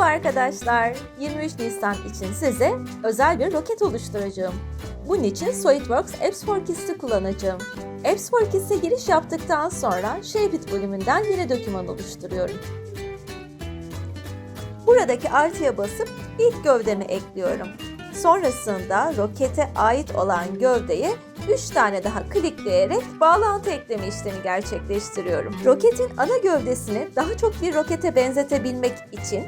Merhaba arkadaşlar. 23 Nisan için size özel bir roket oluşturacağım. Bunun için SolidWorks Apps for Kids'i kullanacağım. Apps for Kids'e giriş yaptıktan sonra Shapeit bölümünden yeni doküman oluşturuyorum. Buradaki artıya basıp ilk gövdemi ekliyorum. Sonrasında rokete ait olan gövdeye 3 tane daha klikleyerek bağlantı ekleme işlemi gerçekleştiriyorum. Roketin ana gövdesini daha çok bir rokete benzetebilmek için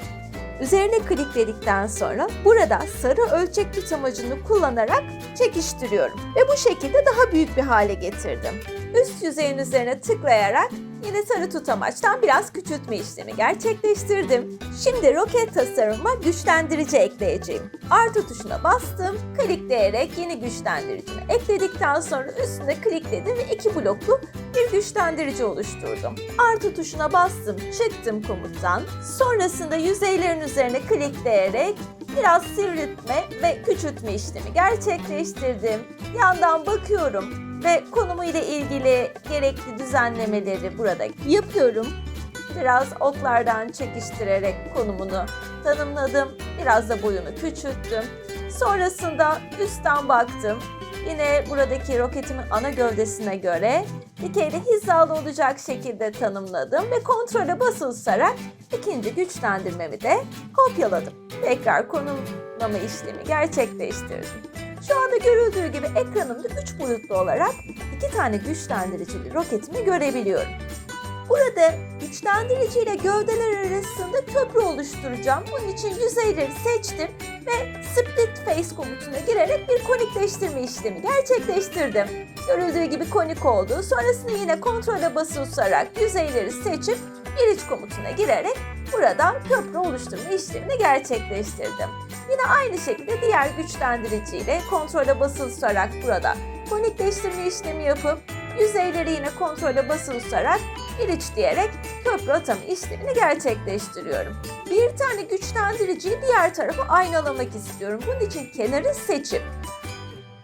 üzerine klikledikten sonra burada sarı ölçek tutamacını kullanarak çekiştiriyorum. Ve bu şekilde daha büyük bir hale getirdim. Üst yüzeyin üzerine tıklayarak yine sarı tutamaçtan biraz küçültme işlemi gerçekleştirdim. Şimdi roket tasarıma güçlendirici ekleyeceğim. Artı tuşuna bastım, klikleyerek yeni güçlendiricimi ekledikten sonra üstüne klikledim ve iki bloklu bir güçlendirici oluşturdum. Artı tuşuna bastım, çıktım komuttan. Sonrasında yüzeylerin üzerine klikleyerek biraz sivriltme ve küçültme işlemi gerçekleştirdim. Yandan bakıyorum ve konumu ile ilgili gerekli düzenlemeleri burada yapıyorum. Biraz oklardan çekiştirerek konumunu tanımladım. Biraz da boyunu küçülttüm. Sonrasında üstten baktım. Yine buradaki roketimin ana gövdesine göre dikeyde hizalı olacak şekilde tanımladım ve kontrole basılarak ikinci güçlendirmemi de kopyaladım. Tekrar konumlama işlemi gerçekleştirdim. Şu anda görüldüğü gibi ekranımda 3 boyutlu olarak iki tane güçlendiricili roketimi görebiliyorum. Burada güçlendirici ile gövdeler arasında köprü oluşturacağım. Bunun için yüzeyleri seçtim ve split face komutuna girerek bir konikleştirme işlemi gerçekleştirdim. Görüldüğü gibi konik oldu. Sonrasında yine kontrole basılarak yüzeyleri seçip bir iç komutuna girerek buradan köprü oluşturma işlemini gerçekleştirdim. Yine aynı şekilde diğer güçlendirici ile kontrole basılarak burada konikleştirme işlemi yapıp yüzeyleri yine kontrole basılarak bir iç diyerek köprü atama işlemini gerçekleştiriyorum. Bir tane güçlendiriciyi diğer tarafa aynalamak istiyorum. Bunun için kenarı seçip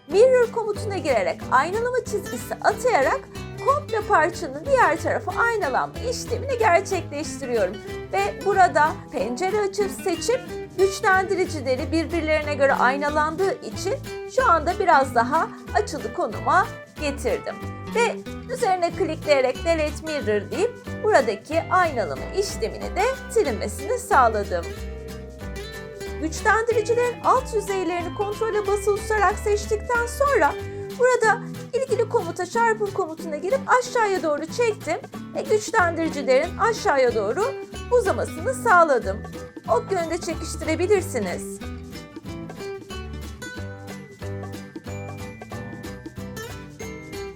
mirror komutuna girerek aynalama çizgisi atayarak komple parçanın diğer tarafa aynalanma işlemini gerçekleştiriyorum. Ve burada pencere açıp seçip güçlendiricileri birbirlerine göre aynalandığı için şu anda biraz daha açılı konuma getirdim. Ve üzerine klikleyerek delete mirror deyip buradaki aynalama işlemini de silinmesini sağladım. Güçlendiricilerin alt yüzeylerini kontrole basılı tutarak seçtikten sonra burada ilgili komuta çarpım komutuna girip aşağıya doğru çektim ve güçlendiricilerin aşağıya doğru uzamasını sağladım. Ok yönünde çekiştirebilirsiniz.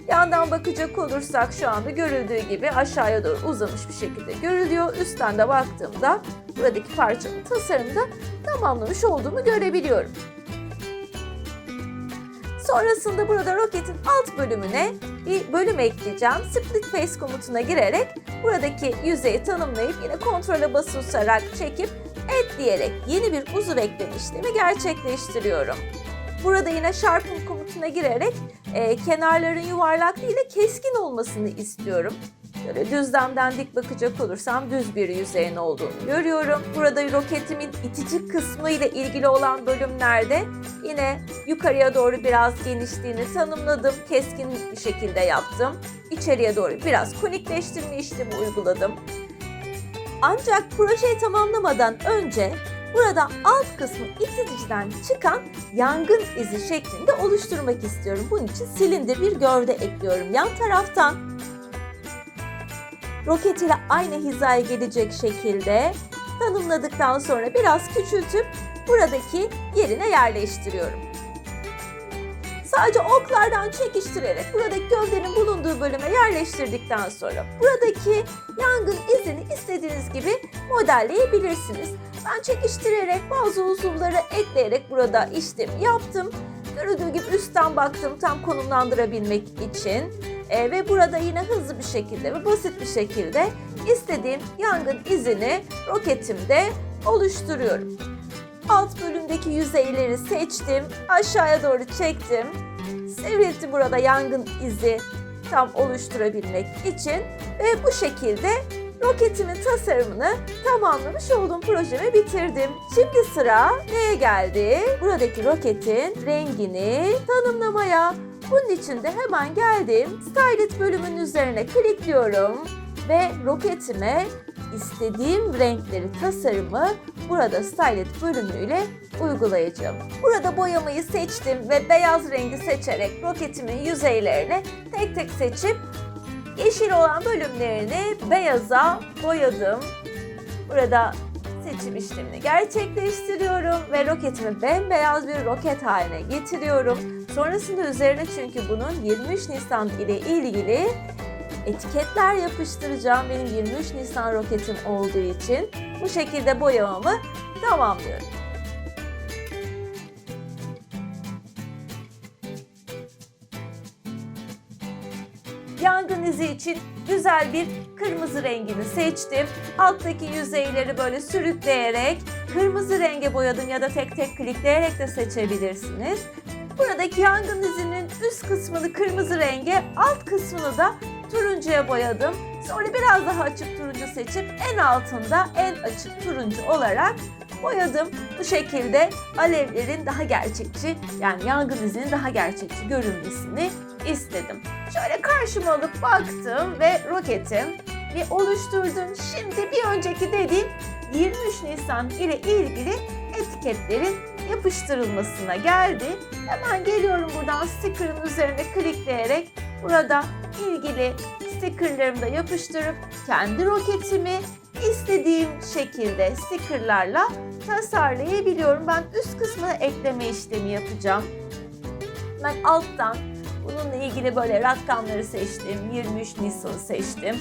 Yandan bakacak olursak şu anda görüldüğü gibi aşağıya doğru uzamış bir şekilde görülüyor. Üstten de baktığımda buradaki parçanın tasarımda tamamlamış olduğumu görebiliyorum. Sonrasında burada roketin alt bölümüne bir bölüm ekleyeceğim. Split face komutuna girerek buradaki yüzeyi tanımlayıp yine kontrole basılarak çekip et diyerek yeni bir uzuv ekleme işlemi gerçekleştiriyorum. Burada yine sharpen komutuna girerek e, kenarların yuvarlak değil de keskin olmasını istiyorum. Böyle düzlemden dik bakacak olursam düz bir yüzeyin olduğunu görüyorum. Burada roketimin itici kısmı ile ilgili olan bölümlerde yine yukarıya doğru biraz genişliğini tanımladım. Keskin bir şekilde yaptım. İçeriye doğru biraz konikleştirme işlemi uyguladım. Ancak projeyi tamamlamadan önce burada alt kısmı iticiden çıkan yangın izi şeklinde oluşturmak istiyorum. Bunun için silindir bir gövde ekliyorum yan taraftan. Roket ile aynı hizaya gelecek şekilde tanımladıktan sonra biraz küçültüp buradaki yerine yerleştiriyorum. Sadece oklardan çekiştirerek buradaki gövdenin bulunduğu bölüme yerleştirdikten sonra buradaki yangın izini istediğiniz gibi modelleyebilirsiniz. Ben çekiştirerek bazı uzuvları ekleyerek burada işlemi yaptım. Görüldüğü gibi üstten baktım tam konumlandırabilmek için. E, ve burada yine hızlı bir şekilde ve basit bir şekilde istediğim yangın izini roketimde oluşturuyorum. Alt bölümdeki yüzeyleri seçtim, aşağıya doğru çektim. Sivriltti burada yangın izi tam oluşturabilmek için ve bu şekilde roketimin tasarımını tamamlamış oldum. Projemi bitirdim. Şimdi sıra neye geldi? Buradaki roketin rengini tanımlamaya. Bunun için de hemen geldim. Stylet bölümünün üzerine klikliyorum ve roketime istediğim renkleri, tasarımı burada Stylet bölümüyle uygulayacağım. Burada boyamayı seçtim ve beyaz rengi seçerek roketimin yüzeylerini tek tek seçip yeşil olan bölümlerini beyaza boyadım. Burada seçim işlemini gerçekleştiriyorum ve roketimi bembeyaz bir roket haline getiriyorum. Sonrasında üzerine çünkü bunun 23 Nisan ile ilgili etiketler yapıştıracağım. Benim 23 Nisan roketim olduğu için bu şekilde boyamamı tamamlıyorum. Yangın izi için güzel bir kırmızı rengini seçtim. Alttaki yüzeyleri böyle sürükleyerek kırmızı renge boyadım ya da tek tek klikleyerek de seçebilirsiniz. Buradaki yangın izinin üst kısmını kırmızı renge, alt kısmını da turuncuya boyadım. Sonra biraz daha açık turuncu seçip en altında en açık turuncu olarak boyadım. Bu şekilde alevlerin daha gerçekçi yani yangın izinin daha gerçekçi görünmesini istedim. Şöyle karşıma alıp baktım ve roketim bir oluşturdum. Şimdi bir önceki dediğim 23 Nisan ile ilgili etiketlerin yapıştırılmasına geldi. Hemen geliyorum buradan sticker'ın üzerine klikleyerek burada ilgili stickerlarımı da yapıştırıp kendi roketimi istediğim şekilde stickerlarla tasarlayabiliyorum. Ben üst kısmına ekleme işlemi yapacağım. Ben alttan bununla ilgili böyle rakamları seçtim. 23 Nisan'ı seçtim.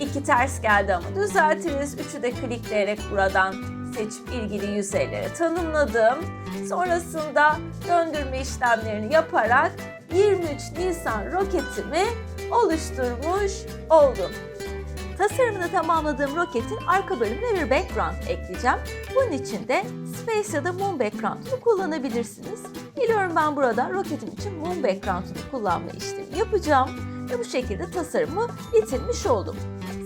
İki ters geldi ama düzeltiriz. Üçü de klikleyerek buradan seçip ilgili yüzeyleri tanımladım. Sonrasında döndürme işlemlerini yaparak 23 Nisan roketimi oluşturmuş oldum. Tasarımını tamamladığım roketin arka bölümüne bir background ekleyeceğim. Bunun için de Space ya da Moon background'unu kullanabilirsiniz. Biliyorum ben burada roketim için Moon background'unu kullanma işlemi yapacağım ve bu şekilde tasarımı bitirmiş oldum.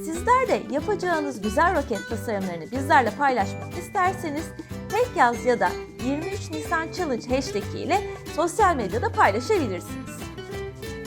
Sizler de yapacağınız güzel roket tasarımlarını bizlerle paylaşmak isterseniz tek yaz ya da 23 Nisan Challenge hashtag ile sosyal medyada paylaşabilirsiniz.